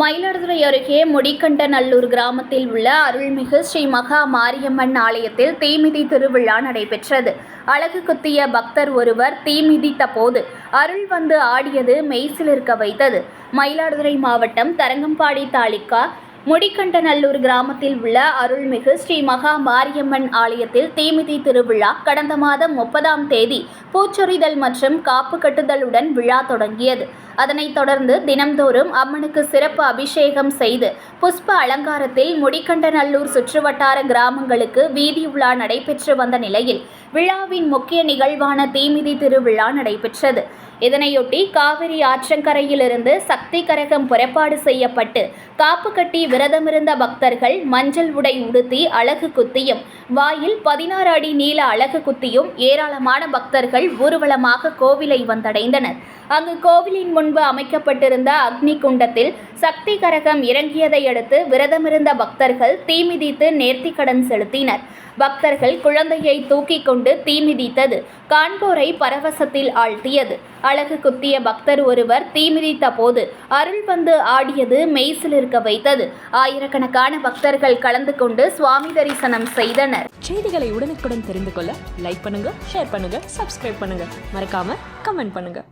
மயிலாடுதுறை அருகே முடிக்கண்டநல்லூர் கிராமத்தில் உள்ள அருள்மிகு ஸ்ரீ மகா மாரியம்மன் ஆலயத்தில் தீமிதி திருவிழா நடைபெற்றது. அழகு குத்திய பக்தர் ஒருவர் தீ மிதித்த போது அருள் வந்து ஆடியது மெய்சிலிருக்க வைத்தது. மயிலாடுதுறை மாவட்டம் தரங்கம்பாடி தாலுகா முடிக்கண்டநல்லூர் கிராமத்தில் உள்ள அருள்மிகு ஸ்ரீ மகா மாரியம்மன் ஆலயத்தில் தீமிதி திருவிழா கடந்த மாதம் முப்பதாம் தேதி பூச்சொரிதல் மற்றும் காப்பு கட்டுதலுடன் விழா தொடங்கியது. அதனைத் தொடர்ந்து தினம்தோறும் அம்மனுக்கு சிறப்பு அபிஷேகம் செய்து புஷ்ப அலங்காரத்தில் முடிக்கண்டநல்லூர் சுற்றுவட்டார கிராமங்களுக்கு வீதி உலா நடைபெற்று வந்த நிலையில் விழாவின் முக்கிய நிகழ்வான தீமிதி திருவிழா நடைபெற்றது. இதனையொட்டி காவிரி ஆற்றங்கரையிலிருந்து சக்தி கரகம் புறப்பாடு செய்யப்பட்டு காப்பு கட்டி விரதமிருந்த பக்தர்கள் மஞ்சள் உடை உடுத்தி அழகு குத்தியும் வாயில் பதினாறு அடி நீள அழகு குத்தியும் ஏராளமான பக்தர்கள் ஊர்வலமாக கோவிலை வந்தடைந்தனர். அங்கு கோவிலின் முன்பு அமைக்கப்பட்டிருந்த அக்னி குண்டத்தில் சக்தி கரகம் இறங்கியதை அடுத்து விரதமிருந்த பக்தர்கள் தீமிதித்து நேர்த்திக்கடன் செலுத்தினர். பக்தர்கள் குழந்தையை தூக்கிக் கொண்டு தீமிதித்தது காண்போரை பரவசத்தில் ஆழ்த்தியது. அழகு குத்திய பக்தர் ஒருவர் தீமிதித்த போது அருள் வந்து ஆடியது மெய்சிலிருக்க வைத்தது. ஆயிரக்கணக்கான பக்தர்கள் கலந்து கொண்டு சுவாமி தரிசனம் செய்தனர். செய்திகளை உடனுக்குடன் தெரிந்து கொள்ள லைக் பண்ணுங்க ஷேர் பண்ணுங்க சப்ஸ்கிரைப் பண்ணுங்க. மறக்காம கமெண்ட் பண்ணுங்க.